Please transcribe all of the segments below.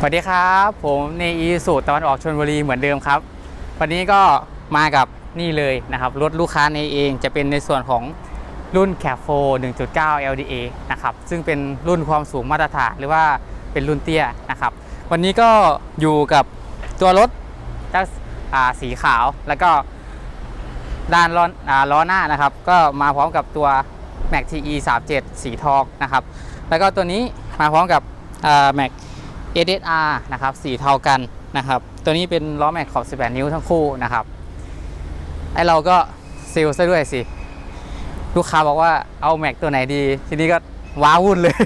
สวัสดีครับ ผมในอีสูตรตะวันออกชนบุรีเหมือนเดิมครับ วันนี้ก็มากับนี่เลยนะครับ รถลูกค้าในเองจะเป็นในส่วนของรุ่น c a p 4 1.9 LDA นะครับ ซึ่งเป็นรุ่นความสูงมาตรฐานหรือว่าเป็นรุ่นเตี้ยนะครับ วันนี้ก็อยู่กับตัวรถด้านสีขาวแล้วก็ด้านล้อล้อหน้านะครับ ก็มาพร้อมกับตัว Mac TE 37 สีทองนะครับ แล้วก็ตัวนี้มาพร้อมกับ Mac SSR นะครับสีเทากันนะครับ ตัวนี้เป็นล้อแม็กขอบ 18 นิ้วทั้งคู่นะครับ ไอเราก็ซิลซะด้วยสิ ลูกค้าบอกว่าเอาแม็กตัวไหนดี ทีนี้ก็ว้าวุ่นเลย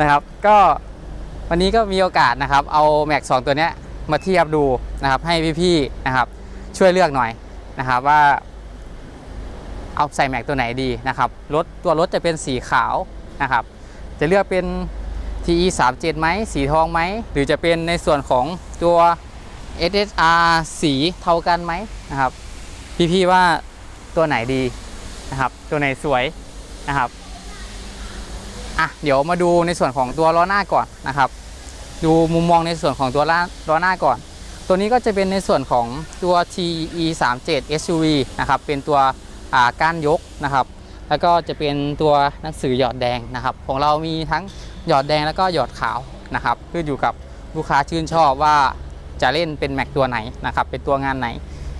นะครับ ก็วันนี้ก็มีโอกาสนะครับ เอาแม็ก2ตัวนี้มาเทียบดูนะครับ ให้พี่ๆนะครับ ช่วยเลือกหน่อยนะครับว่า เอาใส่แม็กตัวไหนดีนะครับรถตัวรถจะเป็นสีขาวนะครับ จะเลือกเป็น TE 3 7ไหมสีทองไหม หรือจะเป็นในส่วนของตัว SSR สีเท่ากันไหมนะครับ พี่ๆว่าตัวไหนดีนะครับ ตัวไหนสวยนะครับอะเดี๋ยวมาดูในส่วนของตัวล้อหน้าก่อนนะครับ ดูมุมมองในส่วนของตัวล้อล้อหน้าก่อน ตัวนี้ก็จะเป็นในส่วนของตัว TE 3 7 SUV นะครับ เป็นตัวก้านยกนะครับ แล้วก็จะเป็นตัวหนังสือหยอดแดงนะครับ ของเรามีทั้ง หยอดแดงแล้วก็หยอดขาวนะครับขึ้นอยู่กับลูกค้าชื่นชอบว่าจะเล่นเป็นแม็กตัวไหนนะครับ เป็นตัวงานไหน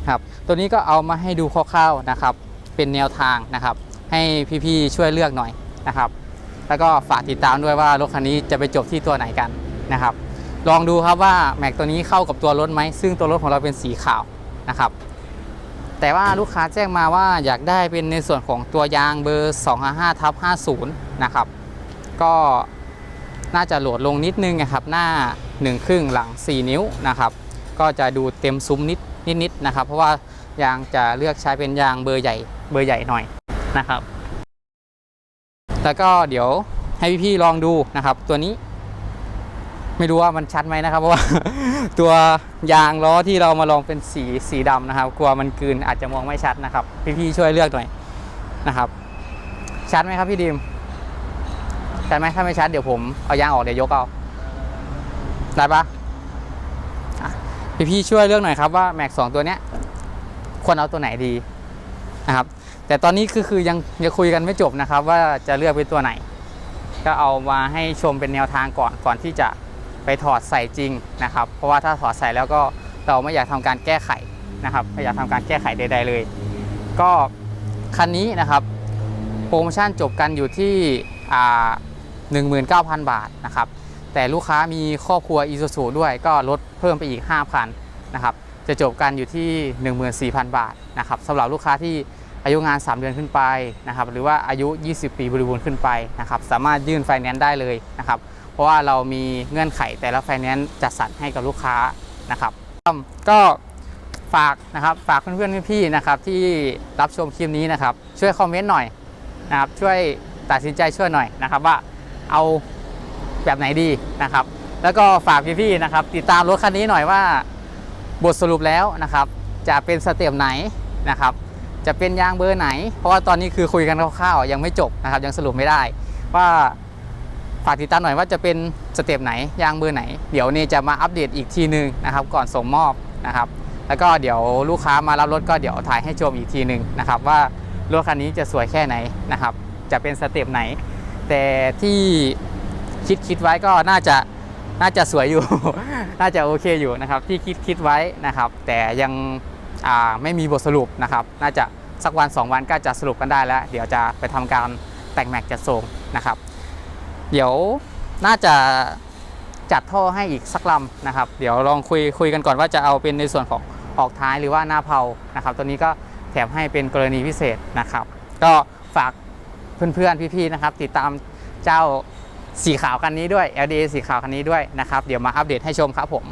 ครับตัวนี้ก็เอามาให้ดูคร่าวๆนะครับ เป็นแนวทางนะครับ ให้พี่ๆช่วยเลือกหน่อยนะครับ แล้วก็ฝากติดตามด้วยว่ารถคันนี้จะไปจบที่ตัวไหนกันนะครับ ลองดูครับว่าแม็กตัวนี้เข้ากับตัวรถไหมซึ่งตัวรถของเราเป็นสีขาวนะครับ แต่ว่าลูกค้าแจ้งมาว่าอยากได้เป็นในส่วนของตัวยางเบอร์255ทับ50นะครับก็ น่าจะโหลดลงนิดนึงนะครับ หน้า1ครึ่งหลัง 4 นิ้วนะครับ ก็จะดูเต็มซุ้มนิดนิดๆนะครับ เพราะว่ายางจะเลือกใช้เป็นยางเบอร์ใหญ่เบอร์ใหญ่หน่อยนะครับ แล้วก็เดี๋ยวให้พี่ๆลองดูนะครับ ตัวนี้ ไม่รู้ว่ามันชัดไหมนะครับ เพราะว่า ตัวยางล้อที่เรามาลองเป็นสีสีดำนะครับ กลัวมันกืนอาจจะมองไม่ชัดนะครับ พี่ๆช่วยเลือกหน่อยนะครับ ชัดไหมครับพี่ดิม ชัดไหมถ้าไม่ชัดเดี๋ยวผมเอายางออกเดี๋ยวยกเอาได้ปะอ่พี่ช่วยเลือกหน่อยครับว่าแม็กสองตัวเนี้ยควรเอาตัวไหนดีนะครับแต่ตอนนี้คือคือยังยังคุยกันไม่จบนะครับ ว่าจะเลือกเป็นตัวไหน ก็เอามาให้ชมเป็นแนวทางก่อนก่อนที่จะไปถอดใส่จริงนะครับ เพราะว่าถ้าถอดใส่แล้วก็เราไม่อยากทำการแก้ไขนะครับไม่อยากทำการแก้ไขใด ๆเลย ก็คันนี้นะครับโปรโมชั่นจบกันอยู่ที่อ่า 19,000 บาทนะครับ แต่ลูกค้ามีครอบครัว i s u z u ด้วยก็ลดเพิ่มไปอีก 5,000นะครับ จะจบกันอยู่ที่ 14,000 บาทนะครับสำหรับลูกค้าที่อายุงาน 3 เดือนขึ้นไปนะครับ หรือว่าอายุ 20 ปีบริบูรณ์ขึ้นไปนะครับ สามารถยื่นไฟแนนซ์ได้เลยนะครับ เพราะว่าเรามีเงื่อนไขแต่ละไฟแนนซ์จัดสรรให้กับลูกค้านะครับ ก็ฝากนะครับฝากเพื่อนๆพี่ๆนะครับที่รับชมคลิปนี้นะครับ ช่วยคอมเมนต์หน่อยนะครับช่วยตัดสินใจช่วยหน่อยนะครับว่า เอาแบบไหนดีนะครับ แล้วก็ฝากพี่ๆนะครับ ติดตามรถคันนี้หน่อยว่าบทสรุปแล้วนะครับ จะเป็นสเต็ปไหนนะครับ จะเป็นยางเบอร์ไหน เพราะว่าตอนนี้คือคุยกันคร่าวๆยังไม่จบนะครับ ยังสรุปไม่ได้ ว่าฝากติดตามหน่อยว่าจะเป็นสเต็ปไหนยางเบอร์ไหน เดี๋ยวเนจะมาอัปเดตอีกทีนึงนะครับ ก่อนส่งมอบนะครับ แล้วก็เดี๋ยวลูกค้ามารับรถก็เดี๋ยวถ่ายให้ชมอีกทีหนึ่งนะครับ ว่ารถคันนี้จะสวยแค่ไหนนะครับ จะเป็นสเต็ปไหน แต่ที่คิดคิดไว้ก็น่าจะน่าจะสวยอยู่ น่าจะโอเคอยู่นะครับ ที่คิดคิดไว้นะครับ แต่ยังไม่มีบทสรุปนะครับ น่าจะสักวัน 2 วันก็จะสรุปกันได้แล้ว เดี๋ยวจะไปทำการแต่งแม็กจัดส่งนะครับ เดี๋ยวน่าจะจัดท่อให้อีกสักลำนะครับ เดี๋ยวลองคุยคุยกันก่อนว่าจะเอาเป็นในส่วนของออกท้ายหรือว่าหน้าเพานะครับ ตัวนี้ก็แถมให้เป็นกรณีพิเศษนะครับ ก็ฝาก เพื่อนๆ พี่ๆ นะครับ ติดตามเจ้าสีขาวคันนี้ด้วย LDA สีขาวคันนี้ด้วยนะครับ เดี๋ยวมาอัปเดตให้ชมครับผม